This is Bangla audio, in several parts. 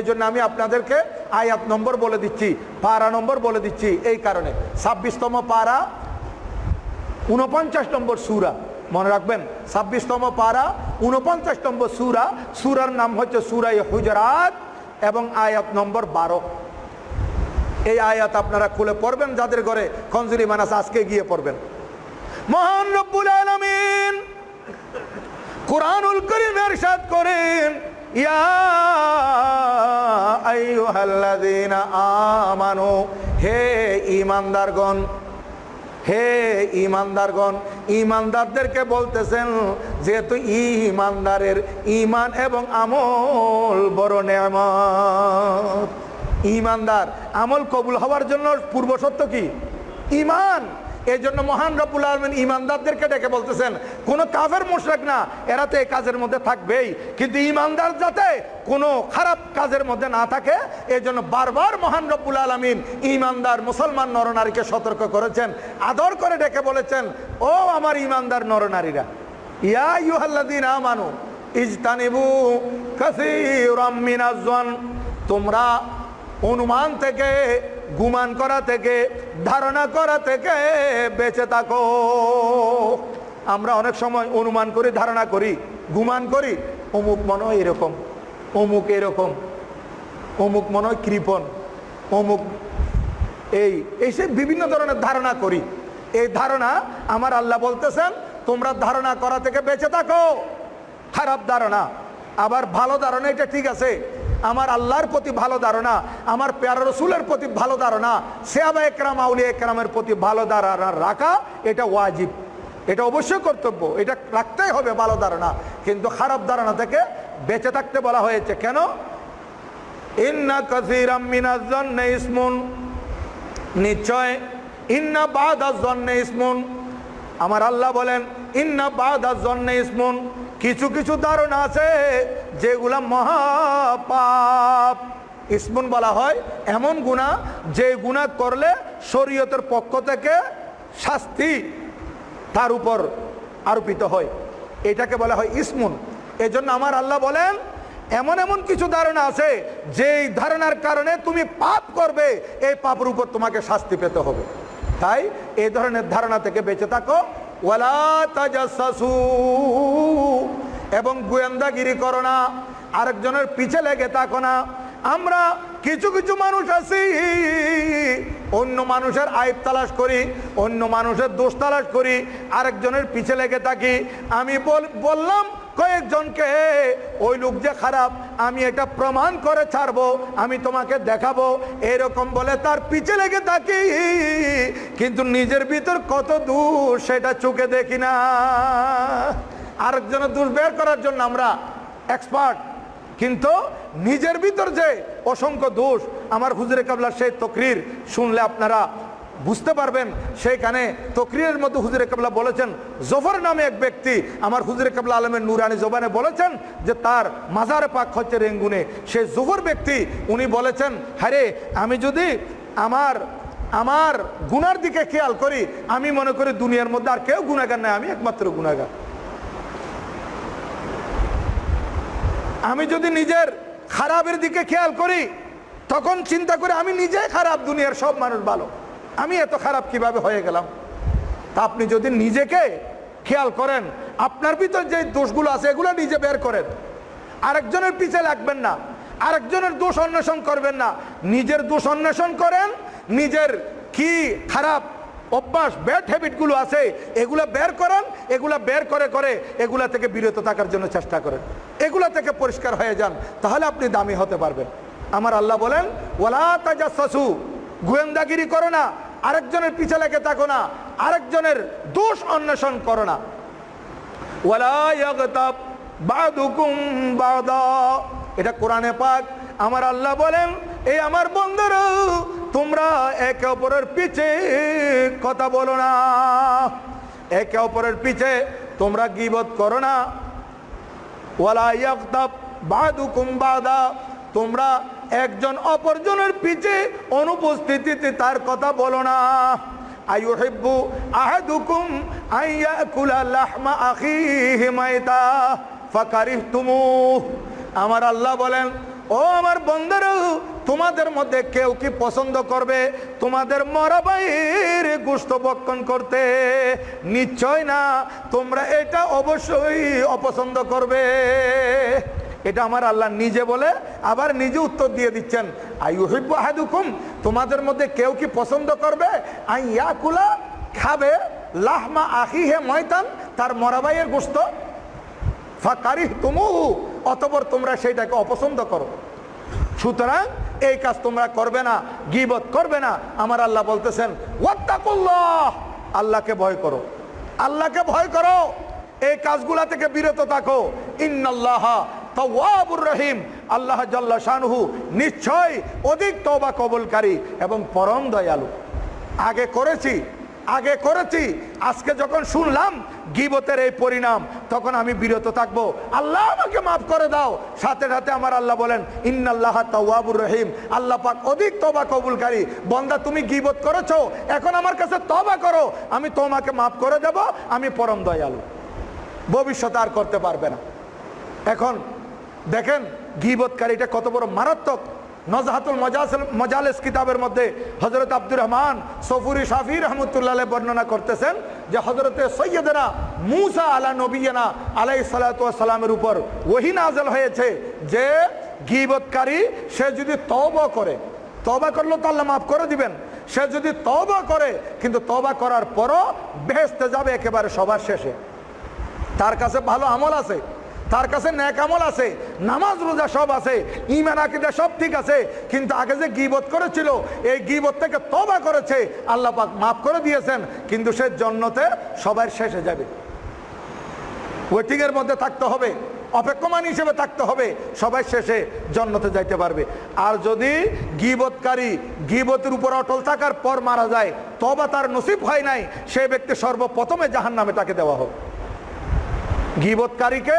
এই জন্য আমি আপনাদেরকে আয়াত নম্বর বলে দিচ্ছি, পারা নম্বর বলে দিচ্ছি এই কারণে। ছাব্বিশতম পারা উনপঞ্চাশ নম্বর সুরা, মনে রাখবেন, ছাব্বিশতম পারা উনপঞ্চাশ নম্বর সুরা, সুরার নাম হচ্ছে সুরাই হুজরাত এবং আয়াত নম্বর বারো। এই আয়াত আপনারা খুলে পড়বেন, যাদের ঘরে খঞ্জুরি মানাস আজকে গিয়ে পড়বেন। মহান রব্বুল আলামিন কোরআনুল করিম এরশাদ করেন। ইয়া আইয়ুহাল্লাযীনা আমানু, হে ঈমানদারগণ হে ঈমানদারগণ, ঈমানদারদেরকে বলতেছেন যেহেতু ঈমানদারের ঈমান এবং আমল বড় নেয়ামত। ঈমানদার, আমল কবুল হওয়ার জন্য পূর্ব সত্য কি? ঈমান। এই জন্য মহান রব্বুল আলমিন ইমানদারদেরকে ডেকে বলতেছেন, কোনো কাফের মুশরেক না, এরা তো এই কাজের মধ্যে থাকবেই। কিন্তু ইমানদার যাতে কোনো খারাপ কাজের মধ্যে না থাকে এই জন্য বারবার মহান রব্বুল আলমিন ইমানদার মুসলমান নরনারীকে সতর্ক করেছেন, আদর করে ডেকে বলেছেন, ও আমার ইমানদার নরনারীরা, ইয়া ইউহাল্লাদিন আমানু, ইজতানিবু কাসীরাম মিনাজ-জন তোমরা অনুমান থেকে গুমান করা থেকে, ধারণা করা থেকে বেঁচে থাকো। আমরা অনেক সময় অনুমান করি, ধারণা করি, গুমান করি, অমুক মনে হয় এরকম, অমুক এরকম, অমুক মনে হয় কৃপন অমুক এই এইসব বিভিন্ন ধরনের ধারণা করি। এই ধারণা আমার আল্লাহ বলতেছেন, তোমরা ধারণা করা থেকে বেঁচে থাকো। খারাপ ধারণা। আবার ভালো ধারণা, এটা ঠিক আছে। আমার আল্লাহর প্রতি ভালো ধারণা, আমার প্যার রসুলের প্রতি ভালো ধারণা সেয়াবা একরাম, আউলিয়া একরামের প্রতি ভালো ধারণা রাখা এটা ওয়াজিব। এটা অবশ্যই কর্তব্য, এটা রাখতেই হবে ভালো ধারণা। কিন্তু খারাপ ধারণা থেকে বেঁচে থাকতে বলা হয়েছে কেন? ইন্না কাসীরাম ইসমুন। নিশ্চয়, ইন্না বাদাজ জন্নে ইসমুন। আমার আল্লাহ বলেন, ইন্না বাদাজ জন্নে ইসমুন। কিছু কিছু ধারণা আছে যেগুলা মহাপাপ। ইসমুন বলা হয়, এমন গুণা যে গুণা করলে শরীয়তের পক্ষ থেকে শাস্তি তার উপর আরোপিত হয়। এটাকে বলা হয় ইসমুন। এজন্য আমার আল্লাহ বলেন, এমন এমন কিছু ধারণা আছে যেই ধারণার কারণে তুমি পাপ করবে, এই পাপের উপর তোমাকে শাস্তি পেতে হবে। তাই এই ধরনের ধারণা থেকে বেঁচে থাকো। ওয়ালা তাজাসসু। এবং গোয়েন্দাগিরি করো না, আরেকজনের পিছে লেগে থাকো না। আমরা কিছু কিছু মানুষ আছি, অন্য মানুষের আইব তালাশ করি, অন্য মানুষের দোষ তালাশ করি, আরেকজনের পিছে লেগে থাকি। আমি বল- বললাম কয়েকজনকে, ওই লোক যে খারাপ, আমি এটা প্রমাণ করে ছাড়বো, আমি তোমাকে দেখাবো। এরকম বলে তার পিছে লেগে থাকি। কিন্তু নিজের ভিতর কত দূর সেটা চোখে দেখি না। আরেকজনের দোষ বের করার জন্য আমরা এক্সপার্ট কিন্তু নিজের ভিতর যে অসংখ্য দোষ, আমার হুজুরে কাবলার সেই তকরির শুনলে আপনারা বুঝতে পারবেন, সেইখানে তকরিরের মধ্যে হুজুরে কাবলা বলেছেন, জফর নামে এক ব্যক্তি আমার হুজুরে কাবলা আলমের নুরানি জবানে বলেছেন যে তার মাজারে পাক হচ্ছে রেঙ্গুনে। সে জফর ব্যক্তি, উনি বলেছেন, হ্যারে, আমি যদি আমার আমার গুনার দিকে খেয়াল করি, আমি মনে করি দুনিয়ার মধ্যে আর কেউ গুণাগার নাই, আমি একমাত্র গুণাগার আমি যদি নিজের খারাপের দিকে খেয়াল করি, তখন চিন্তা করে আমি নিজে খারাপ, দুনিয়ার সব মানুষ ভালো। আমি এত খারাপ কীভাবে হয়ে গেলাম? তা আপনি যদি নিজেকে খেয়াল করেন, আপনার ভিতর যে দোষগুলো আছে, এগুলো নিজে বের করেন। আরেকজনের পিছে লাগবেন না, আরেকজনের দোষ অন্বেষণ করবেন না। নিজের দোষ অন্বেষণ করেন, নিজের কি খারাপ অভ্যাস ব্যাড হ্যাবিটগুলো আছে, এগুলো বের করেন, এগুলা বের করে করে এগুলা থেকে বিরত থাকার জন্য চেষ্টা করেন। এগুলা থেকে পরিষ্কার হয়ে যান, তাহলে আপনি দামি হতে পারবেন। আমার আল্লাহ বলেন ওলা তাজা তাজাসু গোয়েন্দাগিরি করো না। আরেকজনের পিছে লেগে থাকো না, আরেকজনের দোষ অন্বেষণ করো না। এটা কোরআনে পাক। আমার আল্লাহ বলেন, এই আমার বন্ধুরা তোমরা একে অপরের পিছে কথা বলো না। একে অপরের পিছে তোমরা গিবত করো না। ওয়ালা ইয়াগতাব বাদুকুম বাদা। তোমরা একজন অপরজনের পিছে অনুপস্থিতিতে তার কথা বলো না। আইয়ুহিব্বু আহাদুকুম আইয়াকুলা লাহমা আখিহি মাইতা ফাকারিহতুমু। আমার আল্লাহ বলেন, ও আমার বন্ধুরা, তোমাদের মধ্যে কেউ কি পছন্দ করবে? তোমাদের মরা ভাইয়ের গোস্ত বক্ষণ করতে? নিশ্চয় না, তোমরা এটা অবশ্যই অপছন্দ করবে। এটা আমার আল্লাহ নিজে বলে, আবার নিজে উত্তর দিয়ে দিচ্ছেন। আইহিব্বু আহাদুকুম, তোমাদের মধ্যে কেউ কি পছন্দ করবে? আই ইয়াকুলা খাবে লাহমা আহি হে ময়তান, তার মরাবাইয়ের গোস্ত ফাকারি তুমুহু অতপর তোমরা সেইটাকে অপছন্দ করো। সুতরাং এই কাজ তোমরা করবে না, গিবত করবে না। আমার আল্লাহ বলতেছেন, ওয়াত্তাকুল্লাহ, আল্লাহকে ভয় করো। আল্লাহকে ভয় করো। এই কাজগুলা থেকে বিরত থাকো। ইন্নাল্লাহ তাওয়াবুর রহিম। আল্লাহ জাল্লা শানহু নিশ্চয় অধিক তওবা কবুলকারী এবং পরম দয়ালু। আগে করেছি আগে করেছি, আজকে যখন শুনলাম গিবতের এই পরিণাম, তখন আমি বিরত থাকব। আল্লাহ আমাকে মাফ করে দাও। সাথে সাথে আমার আল্লাহ বলেন, ইন্নাল্লাহ তাওয়াবুর রহিম। আল্লাহ পাক অধিক তবা কবুলকারী। বন্দা, তুমি গিবত করেছ, এখন আমার কাছে তবা করো। আমি তোমাকে মাফ করে দেব, আমি পরম দয়ালু। ভবিষ্যতে আর করতে পারবে না। এখন দেখেন গিবতকারীটা কত বড় মারাত্মক। নজহাতুল মজাসিল মজালেস কিতাবের মধ্যে হজরত আব্দুর রহমান সফুরি শাফি রহমতুল্লাহ বর্ণনা করতেছেন যে হজরতে সৈয়দরা মুসা আলা নবীনা আলাই সালামের উপর ওহি নাজল হয়েছে যে গিবতকারী, সে যদি তব করে তবা করল তো আল্লাহ মাফ করে দিবেন। সে যদি তবা করে, কিন্তু তবা করার পরও বেহেস্তে যাবে একেবারে সবার শেষে। তার কাছে ভালো আমল আছে। তার কাছে ন্যাক আমল আছে, নামাজ রোজা সব আছে ইমান আকিদা সব ঠিক আছে, কিন্তু আগে যে গিবত করেছিল, এই গিবত থেকে তবা করেছে, আল্লাহ পাক মাফ করে দিয়েছেন, কিন্তু সে জন্নতে সবার শেষে যাবে। ওয়েটিংয়ের মধ্যে থাকতে হবে, অপেক্ষমান হিসেবে থাকতে হবে, সবাই শেষে জন্নতে যাইতে পারবে। আর যদি গিবতকারী গিবতের উপর অটল থাকার পর মারা যায় তবা তার নসিব হয় নাই, সে ব্যক্তি সর্বপ্রথমে জাহান নামে তাকে দেওয়া হোক। গিবতকারীকে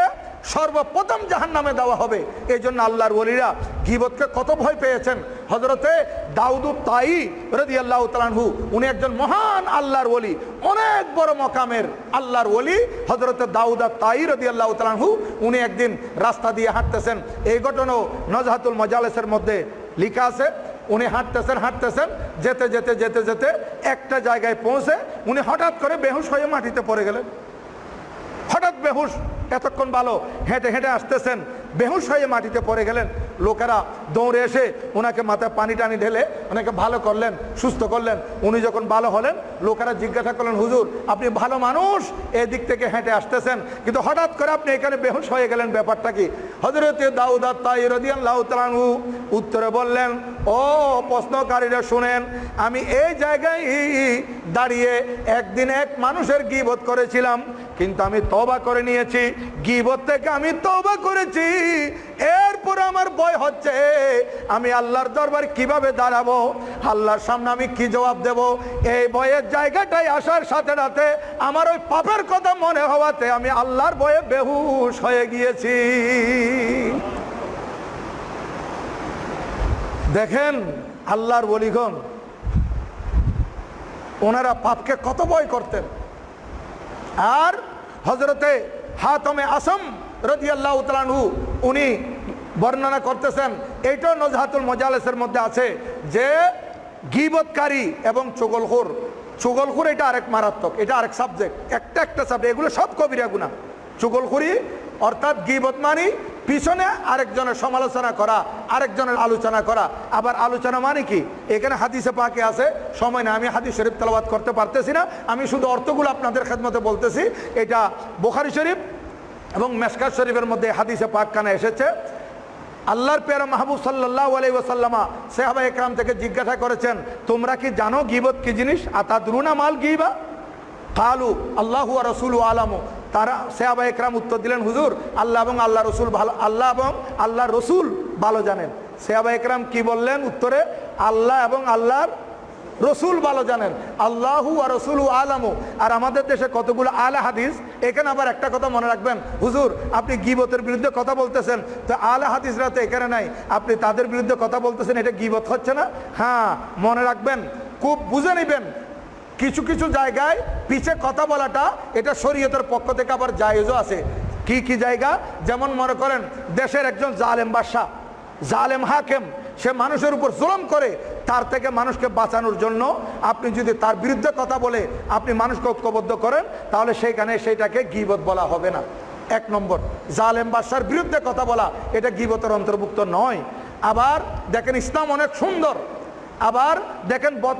সর্বপ্রথম জাহান নামে দেওয়া হবে। এই জন্য আল্লাহর ওলিরা গিবতকে কত ভয় পেয়েছেন। হজরতে দাউদু তাই রদি আল্লাহ তালানহু উনি একজন মহান আল্লাহর ওলি, অনেক বড় মকামের আল্লাহর ওলি। হজরতে দাউদা তাই রদি আল্লাহ তালানহু উনি একদিন রাস্তা দিয়ে হাঁটতেছেন। এই ঘটনাও নজহাতুল মজালেসের মধ্যে লিখা আছে। উনি হাঁটতেছেন হাঁটতেছেন, যেতে যেতে যেতে যেতে একটা জায়গায় পৌঁছে উনি হঠাৎ করে বেহুশ হয়ে মাটিতে পড়ে গেলেন। হঠাৎ বেহুশ এতক্ষণ ভালো হেঁটে হেঁটে আসতেছেন, বেহুশ হয়ে মাটিতে পড়ে গেলেন। লোকেরা দৌড়ে এসে ওনাকে মাথায় পানি টানি ঢেলে ওনাকে ভালো করলেন, সুস্থ করলেন। উনি যখন ভালো হলেন, লোকেরা জিজ্ঞাসা করলেন, হুজুর, আপনি ভালো মানুষ? এদিক থেকে হেঁটে আসতেছেন। কিন্তু হঠাৎ করে আপনি এখানে বেহুশ হয়ে গেলেন, ব্যাপারটা কি? হজরতে দাউদা তাই রদিয়াল্লাহ তালানহু উত্তরে বললেন, ও প্রশ্নকারীরা শুনেন, আমি এই জায়গায় দাঁড়িয়ে একদিন এক মানুষের গিবোধ করেছিলাম। কিন্তু আমি তবা করে নিয়েছি। গিবত থেকে আমি তবা করেছি। এরপর আমার ভয় হচ্ছে, আমি আল্লাহর দরবার কীভাবে দাঁড়াবো? আল্লাহর সামনে আমি কি জবাব দেব? এই ভয়ের জায়গাটায় আসার সাথে সাথে আমার ওই পাপের কথা মনে হওয়াতে আমি আল্লাহর ভয়ে বেহুশ হয়ে গিয়েছি। দেখেন আল্লাহর বলিগণ ওনারা পাপকে কত ভয় করতেন। আর হজরতে হাতমে আসম রদি আল্লাহ তালানহু উনি বর্ণনা করতেছেন, এইটাও নজহাতুল মজালেসের মধ্যে আছে যে গিবৎকারী এবং চুগলখোর চুগলখোর এটা আরেক মারাত্মক, এটা আরেক সাবজেক্ট একটা একটা সাবজেক্ট এগুলো সব কবিরা গুণা চুগলখুরি অর্থাৎ গিবত মানি, পিছনে আরেকজনের সমালোচনা করা, আরেকজনের আলোচনা করা। আবার আলোচনা মানে কি? এখানে হাদিসে পাকে আছে, সময় না আমি হাদিস শরীফ তেলাবাদ করতে পারতেছি না। আমি শুধু অর্থগুলো আপনাদের খেদমতে বলতেছি। এটা বোখারি শরীফ এবং মেসকাত শরীফের মধ্যে হাদিসে পাক কানে এসেছে। আল্লাহর পেয়ারা মাহবুব সাল্লাহ আলাই ওসাল্লামা সেহাবা একরাম থেকে জিজ্ঞাসা করেছেন, তোমরা কি জানো গিবত কি জিনিস? আতাদরুনা মাল গিবা? কালু আল্লাহু রসুল আলামু। তারা সেহাবা একরাম উত্তর দিলেন, হুজুর, আল্লাহ এবং আল্লাহ রসুল ভালো, আল্লাহ এবং আল্লাহ রসুল ভালো জানেন। সেহাবা একরাম কি বললেন উত্তরে, আল্লাহ এবং আল্লাহর রসুল ভালো জানেন। আল্লাহু আর রসুল আলামু। আর আমাদের দেশে কতগুলো আলা হাদিস, এখানে আবার একটা কথা মনে রাখবেন, হুজুর, আপনি গিবতের বিরুদ্ধে কথা বলতেছেন। তো আলা হাদিসরা তো এখানে নাই, আপনি তাদের বিরুদ্ধে কথা বলতেছেন, এটা গিবত হচ্ছে না? হ্যাঁ মনে রাখবেন, খুব বুঝে নেবেন। কিছু কিছু জায়গায় পিছে কথা বলাটা এটা শরীয়তের পক্ষ থেকে আবার জায়েজও আছে। কি কি জায়গা? যেমন মনে করেন, দেশের একজন জালেম বাদশাহ জালেম হাকেম, সে মানুষের উপর জুলম করে, তার থেকে মানুষকে বাঁচানোর জন্য আপনি যদি তার বিরুদ্ধে কথা বলে আপনি মানুষকে ঐক্যবদ্ধ করেন, তাহলে সেইখানে সেইটাকে গিবত বলা হবে না। এক নম্বর, জালেম বাদশার বিরুদ্ধে কথা বলা, এটা গিবতের অন্তর্ভুক্ত নয়। আবার দেখেন ইসলাম অনেক সুন্দর। আবার দেখেন বদ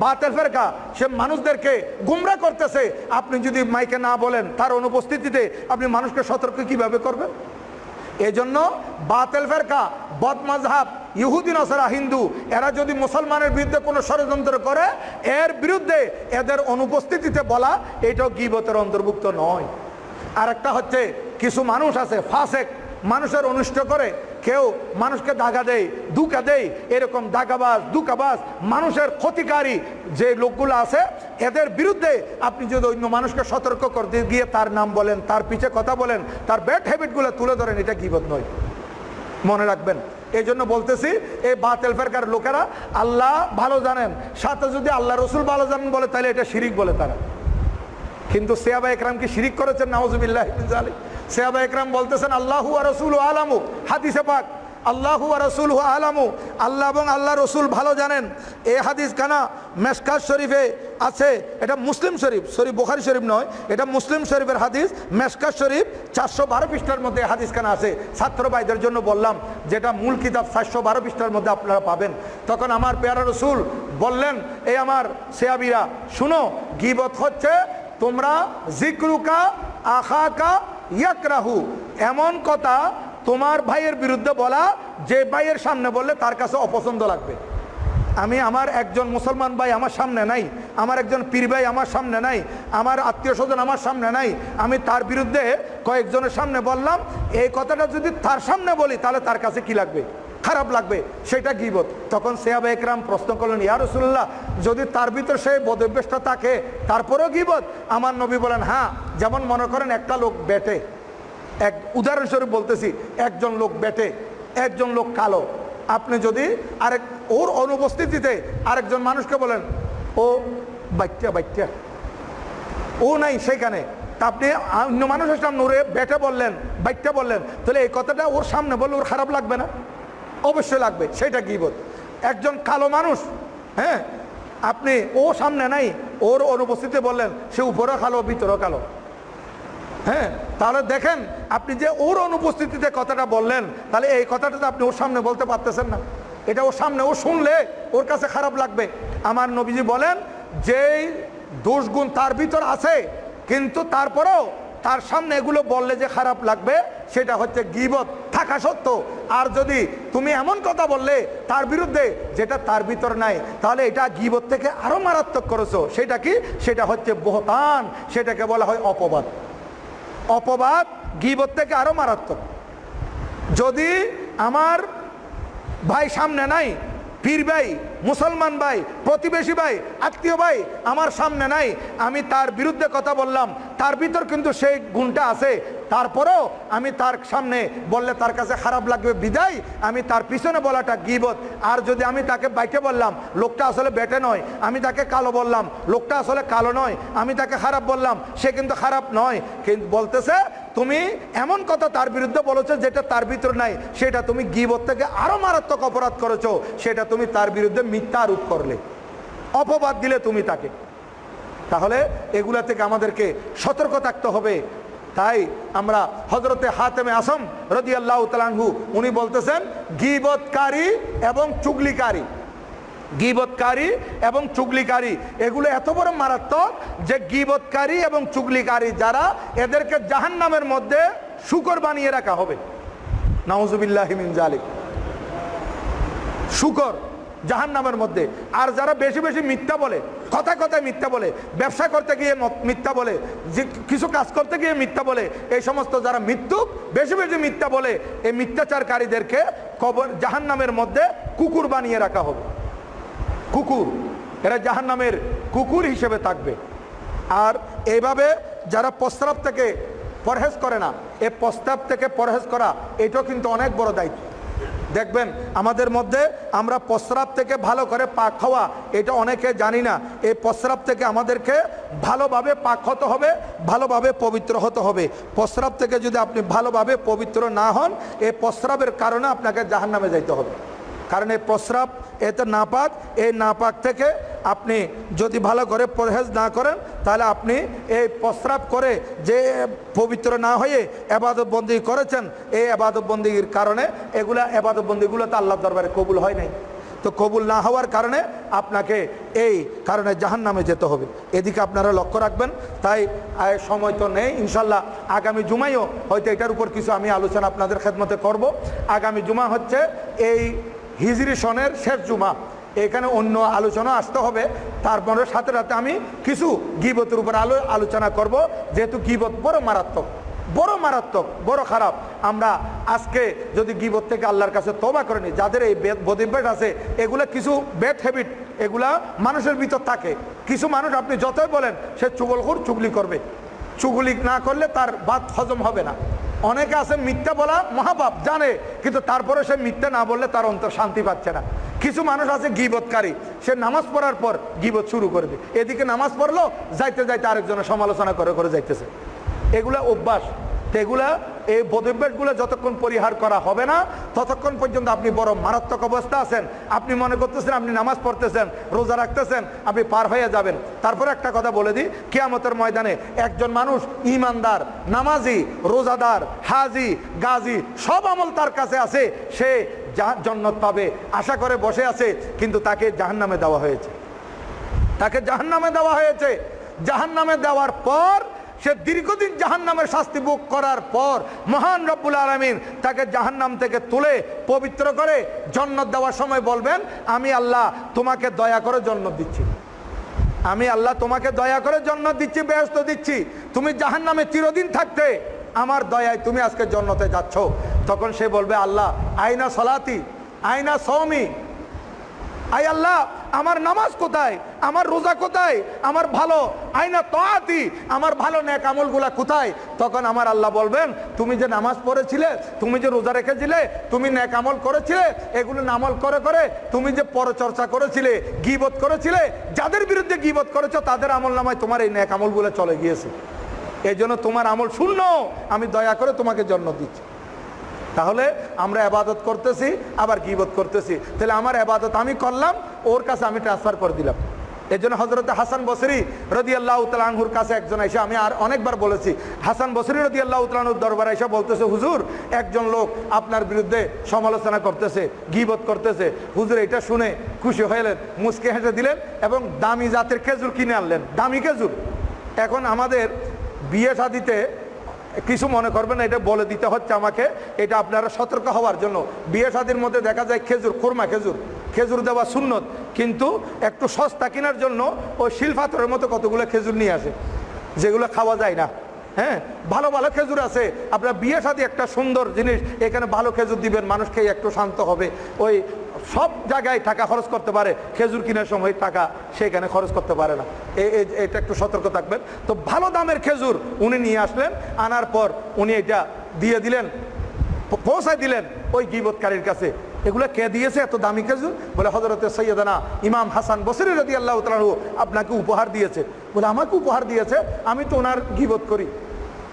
বাতেল ফেরকা, সে মানুষদেরকে গুমরা করতেছে। আপনি যদি মাইকে না বলেন, তার অনুপস্থিতিতে আপনি মানুষকে সতর্ক কীভাবে করবেন? এজন্য বাতেল ফেরকা, বদ মজহাব ইহুদি, নসরা, হিন্দু, এরা যদি মুসলমানের বিরুদ্ধে কোনো ষড়যন্ত্র করে, এর বিরুদ্ধে এদের অনুপস্থিতিতে বলা, এটাও গিবতের অন্তর্ভুক্ত নয়। আর একটা হচ্ছে, কিছু মানুষ আছে, ফাসেক, মানুষের অনিষ্ট করে কেউ মানুষকে দাগা দেয় দুকা দেয়, এরকম দাগাবাজ দুকাবাজ মানুষের ক্ষতিকারী যে লোকগুলো আছে, এদের বিরুদ্ধে আপনি যদি অন্য মানুষকে সতর্ক করতে গিয়ে তার নাম বলেন, তার পিছে কথা বলেন, তার ব্যাড হ্যাবিটগুলো তুলে ধরেন, এটা গিবত নয়। মনে রাখবেন। এই জন্য বলতেছি, এই বাতেল ফেরকার লোকেরা আল্লাহ ভালো জানেন, সাথে যদি আল্লাহ রসুল ভালো জানেন বলে, তাহলে এটা শিরিক বলে তারা। কিন্তু সেয়াবা একরাম কি শিরিক করেছেন? নাউজুবিল্লাহ আলী সেয়াবা একরাম বলতেছেন, আল্লাহু রসুল আলামু। হাদিসে পাক, আল্লাহু আর রসুল আলামু। আল্লাহ এবং আল্লাহ রসুল ভালো জানেন। এই হাদিস কানা মেসকাজ শরীফে আছে। এটা মুসলিম শরীফ শরীফ বোখারি শরীফ নয়। এটা মুসলিম শরীফের হাদিস। মেসকাজ শরীফ চারশো বারো পৃষ্ঠার মধ্যে হাদিস কানা আছে। ছাত্র ভাইদের জন্য বললাম, যেটা মূল কিতাব চারশো বারো পৃষ্ঠার মধ্যে আপনারা পাবেন। তখন আমার পেয়ারা রসুল বললেন এই আমার সেয়াবিরা শুনো, গিবত হচ্ছে তোমরা জিক্রুকা, আখাকা ইয়াকরাহু, এমন কথা তোমার ভাইয়ের বিরুদ্ধে বলা, যে ভাইয়ের সামনে বললে তার কাছে অপছন্দ লাগবে। আমি আমার একজন মুসলমান ভাই আমার সামনে নাই, আমার একজন পীর ভাই আমার সামনে নাই, আমার আত্মীয় স্বজন আমার সামনে নাই, আমি তার বিরুদ্ধে কয়েকজনের সামনে বললাম, এই কথাটা যদি তার সামনে বলি, তাহলে তার কাছে কি লাগবে? খারাপ লাগবে, সেটা গিবত। তখন সেয়াবা একরাম প্রশ্ন করলেন, ইয়া রসুল্লাহ যদি তার ভিতর সে বদভ্যেসটা থাকে, তারপরেও গিবত? আমার নবী বলেন হ্যাঁ যেমন মনে করেন একটা লোক বেটে, এক, উদাহরণস্বরূপ বলতেছি, একজন লোক বেটে, একজন লোক কালো। আপনি যদি আরেক, ওর অনুপস্থিতিতে আরেকজন মানুষকে বলেন, ও বাচ্চা বাচ্চা ও নাই সেখানে। তা আপনি অন্য মানুষের সামনে ওরে বেটে বললেন বাইকটা বললেন। তাহলে এই কথাটা ওর সামনে বললে ওর খারাপ লাগবে না? অবশ্যই লাগবে, সেটা কি বোধ একজন কালো মানুষ হ্যাঁ আপনি ও সামনে নাই, ওর অনুপস্থিতি বললেন, সে উপরেও কালো, ভিতরেও কালো। হ্যাঁ তাহলে দেখেন, আপনি যে ওর অনুপস্থিতিতে কথাটা বললেন, তাহলে এই কথাটা তো আপনি ওর সামনে বলতে পারতেছেন না। এটা ওর সামনে, ও শুনলে ওর কাছে খারাপ লাগবে। আমার নবীজি বলেন, যেই দোষগুণ তার ভিতর আছে, কিন্তু তারপরেও তার সামনে এগুলো বললে যে খারাপ লাগবে, সেটা হচ্ছে গিবত, থাকা সত্ত্বেও। আর যদি তুমি এমন কথা বললে, তার বিরুদ্ধে যেটা তার ভিতর নাই, তাহলে এটা গিবত থেকে আরও মারাত্মক করেছ। সেটা কি? সেটা হচ্ছে বহতান, সেটাকে বলা হয় অপবাদ। অপবাদ গিবত থেকে আরও মারাত্মক। যদি আমার ভাই সামনে নাই পীর ভাই, মুসলমান ভাই, প্রতিবেশী ভাই, আত্মীয় ভাই, আমার সামনে নাই। আমি তার বিরুদ্ধে কথা বললাম। তার ভিতর কিন্তু সেই গুণটা আছে। তারপরেও আমি তার সামনে বললে তার কাছে খারাপ লাগবে, বিদায়। আমি তার পিছনে বলাটা গিবত। আর যদি আমি তাকে বাইকে বললাম, লোকটা আসলে বেটে নয়। আমি তাকে কালো বললাম, লোকটা আসলে কালো নয়। আমি তাকে খারাপ বললাম, সে কিন্তু খারাপ নয়। কিন্তু বলতেছে তুমি এমন কথা তার বিরুদ্ধে বলেছ যেটা তার ভিতর নাই। সেটা তুমি গিবত থেকে আরও মারাত্মক অপরাধ করেছ। সেটা তুমি তার বিরুদ্ধে মিথ্যা আরোপ করলে। অপবাদ দিলে তুমি তাকে। তাহলে এগুলা থেকে আমাদেরকে সতর্ক থাকতে হবে। তাই আমরা হজরতে হাতেমে আসম রদি আল্লাহ তালানহু উনি বলতেছেন, গিবতকারী এবং চুগলিকারী। গিবতকারী এবং চুগলিকারী। এগুলো এত বড় মারাত্মক যে গিবতকারী এবং চুগলিকারী যারা এদেরকে জাহান্নামের মধ্যে শুকর বানিয়ে রাখা হবে। নাউজুবিল্লাহ মিন জালিক। শুকর জাহান নামের মধ্যে। আর যারা বেশি বেশি মিথ্যা বলে কথা কথায় মিথ্যা বলে, ব্যবসা করতে গিয়ে মিথ্যা বলে, যে কিছু কাজ করতে গিয়ে মিথ্যা বলে, এই সমস্ত যারা মৃত্যু বেশি বেশি মিথ্যা বলে, এই মিথ্যাচারকারীদেরকে কবর জাহান নামের মধ্যে কুকুর বানিয়ে রাখা হবে। কুকুর, এরা জাহান নামের কুকুর হিসেবে থাকবে। আর এইভাবে যারা প্রস্রাব থেকে পরহেজ করে না, এ প্রস্তাব থেকে পরহেজ করা, এটাও কিন্তু অনেক বড় দায়িত্ব। দেখবেন, আমাদের মধ্যে আমরা প্রস্রাব থেকে ভালো করে পাক খাওয়া এটা অনেকে জানি না। এই প্রস্রাব থেকে আমাদেরকে ভালোভাবে পাক হতে হবে, ভালোভাবে পবিত্র হতে হবে। প্রস্রাব থেকে যদি আপনি ভালোভাবে পবিত্র না হন এই প্রস্রাবের কারণে আপনাকে জাহান্নামে যাইতে হবে। কারণ এই প্রস্রাব এতে নাপাক, এই নাপাক থেকে আপনি যদি ভালো করে পরহেজ না করেন, তাহলে আপনি এই প্রস্রাব করে যে পবিত্র না হয়ে এবাদতবন্দি করেছেন, এই এবাদতবন্দির কারণে এগুলা এবাদতবন্দিগুলো তো আল্লাহ দরবারে কবুল হয় নাই। তো কবুল না হওয়ার কারণে আপনাকে এই কারণে জাহান নামে যেতে হবে। এদিকে আপনারা লক্ষ্য রাখবেন, তাই সময় তো নেই, ইনশাল্লাহ আগামী জুমাইও হয়তো এটার উপর কিছু আমি আলোচনা আপনাদের খেদমতে করব। আগামী জুমা হচ্ছে এই হিজরি সনের শেষ জুমা। এখানে অন্য আলোচনা আসতে হবে। তারপরে সাথে সাথে আমি কিছু গিবতের উপর আলো আলোচনা করব। যেহেতু গিবত বড় মারাত্মক বড় মারাত্মক, বড় খারাপ। আমরা আজকে যদি গিবত থেকে আল্লাহর কাছে তবা করে নিই, যাদের এই বদিব্যাট আছে, এগুলা কিছু ব্যাড হ্যাবিট এগুলা মানুষের ভিতর থাকে। কিছু মানুষ আপনি যতই বলেন, সে চুগলখুর চুগলি করবে। চুগলি না করলে তার ভাত হজম হবে না। অনেকে আছে মিথ্যা বলা মহাপাপ, জানে, কিন্তু তারপরে সে মিথ্যা না বললে তার অন্তর শান্তি পাচ্ছে না। কিছু মানুষ আছে গিবতকারী সে নামাজ পড়ার পর গিবত শুরু করবে এদিকে নামাজ পড়ল, যাইতে যাইতে আরেকজনের সমালোচনা করে করে যাইতেছে। এগুলা অভ্যাস। এগুলা এই বদভ্যাসগুলো যতক্ষণ পরিহার করা হবে না, ততক্ষণ পর্যন্ত আপনি বড় মারাত্মক অবস্থা আছেন। আপনি মনে করতেছেন আপনি নামাজ পড়তেছেন, রোজা রাখতেছেন, আপনি পার হয়ে যাবেন। তারপরে একটা কথা বলে দিই, কেয়ামতের ময়দানে একজন মানুষ ইমানদার, নামাজি, রোজাদার, হাজি, গাজী, সব আমল তার কাছে আছে, সে জন্নত পাবে। আশা করে বসে আছে, কিন্তু তাকে জাহান্নামে দেওয়া হয়েছে। তাকে জাহান্নামে দেওয়া হয়েছে। জাহান্নামে দেওয়ার পর সে দীর্ঘদিন জাহান্নামের শাস্তি ভোগ করার পর মহান রব্বুল আলমিন তাকে জাহান্নাম থেকে তুলে পবিত্র করে জন্নত দেওয়ার সময় বলবেন, আমি আল্লাহ তোমাকে দয়া করে জন্নত দিচ্ছি। আমি আল্লাহ তোমাকে দয়া করে জন্নত দিচ্ছি ব্যস্ত দিচ্ছি। তুমি জাহান্নামে চিরদিন থাকতে আমার দয়ায় তুমি আজকে জন্নতে যাচ্ছ। তখন সে বলবে, আল্লাহ, আইনা সলাতি, আইনা সৌমি আই আল্লাহ, আমার নামাজ কোথায়? আমার রোজা কোথায়? আমার ভালো আইনা তাআতি আমার ভালো নেক আমলগুলা কোথায়? তখন আমার আল্লাহ বলবেন, তুমি যে নামাজ পড়েছিলে, তুমি যে রোজা রেখেছিলে, তুমি নেক আমল করেছিলে, এগুলো নামল করে করে তুমি যে পরচর্চা করেছিলে, গিবত করেছিলে, যাদের বিরুদ্ধে গিবত করেছ, তাদের আমল নামায় তোমার এই নেক আমলগুলো চলে গিয়েছে। এই জন্য তোমার আমল শূন্য। আমি দয়া করে তোমাকে জন্ম দিচ্ছি। তাহলে আমরা আবাদত করতেছি, আবার গিবত করতেছি। তাহলে আমার আবাদত আমি করলাম, ওর কাছে আমি ট্রান্সফার করে দিলাম। এই জন্য হজরত হাসান বসরি রদি আল্লাহ তালাহুর কাছে একজন এসে আমি আর অনেকবার বলেছি, হাসান বসরি রদি আল্লাহ তালাহুর দরবার এসে বলতেছে, হুজুর, একজন লোক আপনার বিরুদ্ধে সমালোচনা করতেছে, গিবত করতেছে। হুজুর, এটা শুনে খুশি হইলেন মুসকে হেসে দিলেন এবং দামি জাতের খেজুর কিনে আনলেন। দামি খেজুর। এখন আমাদের বিয়ে শাদিতে কিছু মনে করবেন এটা বলে দিতে হচ্ছে আমাকে। এটা আপনারা সতর্ক হওয়ার জন্য। বিয়ে সাদির মধ্যে দেখা যায় খেজুর, খুরমা খেজুর। খেজুর দেওয়া সুন্নত, কিন্তু একটু সস্তা কেনার জন্য ওই শিলপাথরের মতো কতগুলো খেজুর নিয়ে আসে, যেগুলো খাওয়া যায় না। হ্যাঁ ভালো ভালো খেজুর আছে। আপনার বিয়ে শাদি একটা সুন্দর জিনিস, এখানে ভালো খেজুর দিবেন, মানুষ খেয়ে একটু শান্ত হবে। ওই সব জায়গায় টাকা খরচ করতে পারে, খেজুর কেনার সময় টাকা সেখানে খরচ করতে পারে না। এটা একটু সতর্ক থাকবেন। তো ভালো দামের খেজুর উনি নিয়ে আসলেন, আনার পর উনি এটা দিয়ে দিলেন পৌঁছায় দিলেন ওই গিবতকারীর কাছে। এগুলো কে দিয়েছে এত দামি খেজুর? বলে হজরতে সৈয়দানা ইমাম হাসান বসরি রদি আল্লাহ তালু আপনাকে উপহার দিয়েছে। বলে, আমাকে উপহার দিয়েছে, আমি তো ওনার গিবত করি।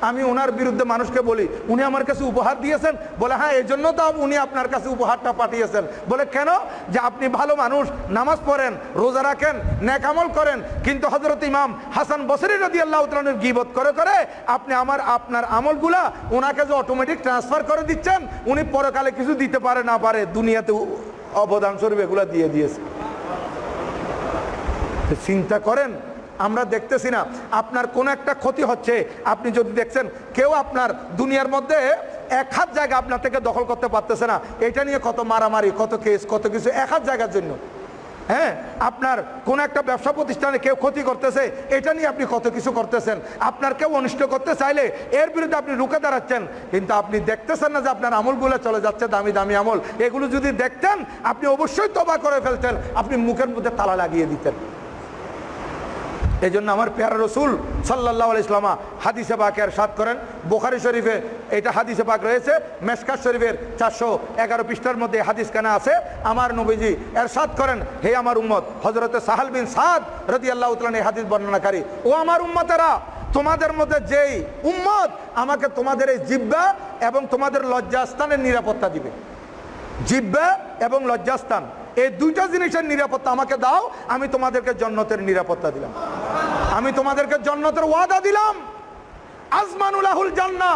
আমি ওনার বিরুদ্ধে মানুষকে বলি, উনি আমার কাছে উপহার দিয়েছেন, বলে হ্যাঁ এই জন্য তো উনি আপনার কাছে উপহারটা পাঠিয়েছেন। বলে, কেন? যে আপনি ভালো মানুষ, নামাজ পড়েন, রোজা রাখেন ন্যাকামল করেন, কিন্তু হজরত ইমাম হাসান বসরি রদি আল্লাহ তালুর গিবত করে করে আপনি আমার, আপনার আমলগুলা ওনাকে যে অটোমেটিক ট্রান্সফার করে দিচ্ছেন, উনি পরকালে কিছু দিতে পারে না পারে, দুনিয়াতে অবদান স্বরূপ এগুলা দিয়ে দিয়েছে। চিন্তা করেন আমরা দেখতেছি না, আপনার কোন একটা ক্ষতি হচ্ছে। আপনি যদি দেখছেন কেউ আপনার দুনিয়ার মধ্যে এক হাত জায়গা আপনার থেকে দখল করতে পারতেছে না, এটা নিয়ে কত মারামারি, কত কেস, কত কিছু এক হাত জায়গার জন্য। হ্যাঁ আপনার কোন একটা ব্যবসা প্রতিষ্ঠানে কেউ ক্ষতি করতেছে, এটা নিয়ে আপনি কত কিছু করতেছেন। আপনার কেউ অনিষ্ট করতে চাইলে এর বিরুদ্ধে আপনি রুখে দাঁড়াচ্ছেন, কিন্তু আপনি দেখতেছেন না যে আপনার আমলগুলো চলে যাচ্ছে, দামি দামি আমল। এগুলো যদি দেখতেন, আপনি অবশ্যই তবা করে ফেলতেন, আপনি মুখের মধ্যে তালা লাগিয়ে দিতেন। এই জন্য আমার পেয়ারা রসুল সাল্লাহ ইসলামা হাদিসে পাকের সাত করেন। বোখারি শরীফে এটা হাদিসে পাক রয়েছে। মেসকাত শরীফের চারশো এগারো পৃষ্ঠার মধ্যে হাদিস কানা আছে। আমার নবীজি এর সাত করেন, হে আমার উম্মত হজরতে সাহাল বিন সাদ রদি আল্লাহ এই হাদিস বর্ণনাকারী। ও আমার উম্মতেরা, তোমাদের মধ্যে যেই উম্মত আমাকে তোমাদের এই জিব্বা এবং তোমাদের লজ্জাস্থানের নিরাপত্তা দিবে। জিব্বা এবং লজ্জাস্থান এই দুইটা জিনিসের নিরাপত্তা আমাকে দাও, আমি তোমাদেরকে জন্নতের নিরাপত্তা দিলাম। আমি তোমাদেরকে জন্নতের ওয়াদা দিলাম। আজমানুলাহুল জান্না,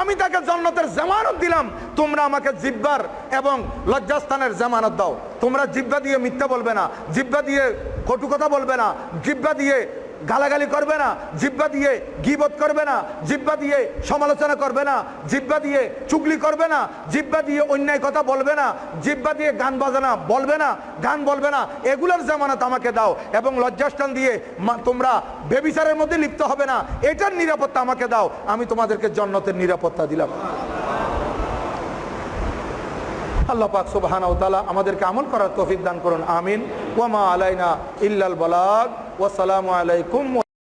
আমি তাকে জন্নতের জামানত দিলাম। তোমরা আমাকে জিব্বার এবং লজ্জাস্থানের জামানত দাও। তোমরা জিব্বা দিয়ে মিথ্যা বলবে না, জিব্বা দিয়ে কটু কথা বলবে না, জিব্বা দিয়ে গালাগালি করবে না, জিব্বা দিয়ে গিবত করবে না, জিব্বা দিয়ে সমালোচনা করবে না, জিব্বা দিয়ে চুগলি করবে না, জিব্বা দিয়ে অন্যায় কথা বলবে না, জিব্বা দিয়ে গান বাজানা বলবে না, গান বলবে না, এগুলোর জামানত আমাকে দাও এবং লজ্জাস্থান দিয়ে তোমরা বেবিচারের মধ্যে লিপ্ত হবে না, এটার নিরাপত্তা আমাকে দাও, আমি তোমাদেরকে জন্নতের নিরাপত্তা দিলাম। আল্লাহ পাক সুবহানাহু ওয়া তাআলা আমাদেরকে আমল করার তৌফিক দান করুন, আমিন। ওয়া মা আলাইনা ইল্লাল বালাগ। ওয়া সালামু আলাইকুম